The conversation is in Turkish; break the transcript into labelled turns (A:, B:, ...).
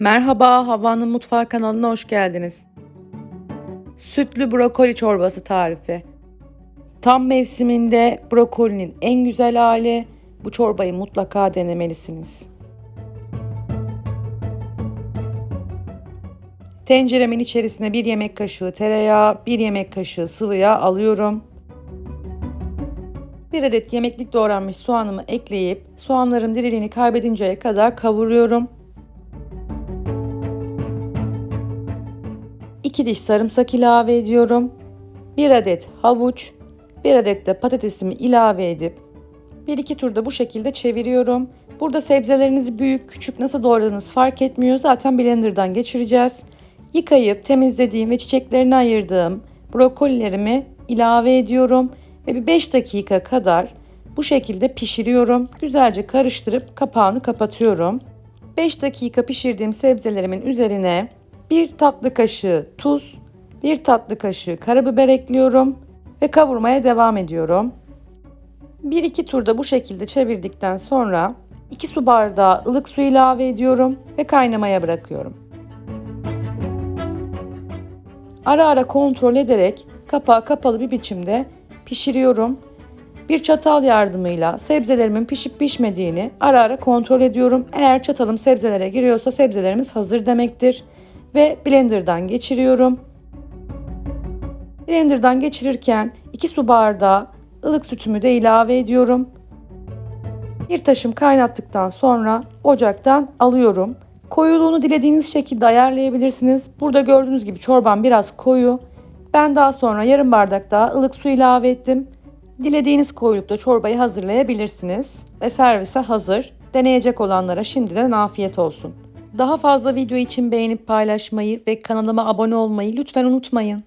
A: Merhaba, Havva'nın Mutfağı kanalına hoş geldiniz. Sütlü brokoli çorbası tarifi. Tam mevsiminde brokolinin en güzel hali. Bu çorbayı mutlaka denemelisiniz. Tenceremin içerisine bir yemek kaşığı tereyağı, bir yemek kaşığı sıvı yağ alıyorum. Bir adet yemeklik doğranmış soğanımı ekleyip soğanların diriliğini kaybedinceye kadar kavuruyorum. 2 diş sarımsak ilave ediyorum. 1 adet havuç, 1 adet de patatesimi ilave edip 1-2 turda bu şekilde çeviriyorum. Burada sebzelerinizi büyük küçük nasıl doğradığınız fark etmiyor. Zaten blenderdan geçireceğiz. Yıkayıp temizlediğim ve çiçeklerini ayırdığım brokolilerimi ilave ediyorum. Ve bir 5 dakika kadar bu şekilde pişiriyorum. Güzelce karıştırıp kapağını kapatıyorum. 5 dakika pişirdiğim sebzelerimin üzerine bir tatlı kaşığı tuz, bir tatlı kaşığı karabiber ekliyorum ve kavurmaya devam ediyorum. 1-2 turda bu şekilde çevirdikten sonra 2 su bardağı ılık su ilave ediyorum ve kaynamaya bırakıyorum. Ara ara kontrol ederek kapağı kapalı bir biçimde pişiriyorum. Bir çatal yardımıyla sebzelerimin pişip pişmediğini ara ara kontrol ediyorum. Eğer çatalım sebzelere giriyorsa sebzelerimiz hazır demektir ve blenderdan geçiriyorum. Blenderdan geçirirken 2 su bardağı ılık sütümü de ilave ediyorum. Bir taşım kaynattıktan sonra ocaktan alıyorum. Koyuluğunu dilediğiniz şekilde ayarlayabilirsiniz. Burada gördüğünüz gibi çorban biraz koyu. Ben daha sonra yarım bardak daha ılık su ilave ettim. Dilediğiniz koyulukta çorbayı hazırlayabilirsiniz ve servise hazır. Deneyecek olanlara şimdiden afiyet olsun. Daha fazla video için beğenip paylaşmayı ve kanalıma abone olmayı lütfen unutmayın.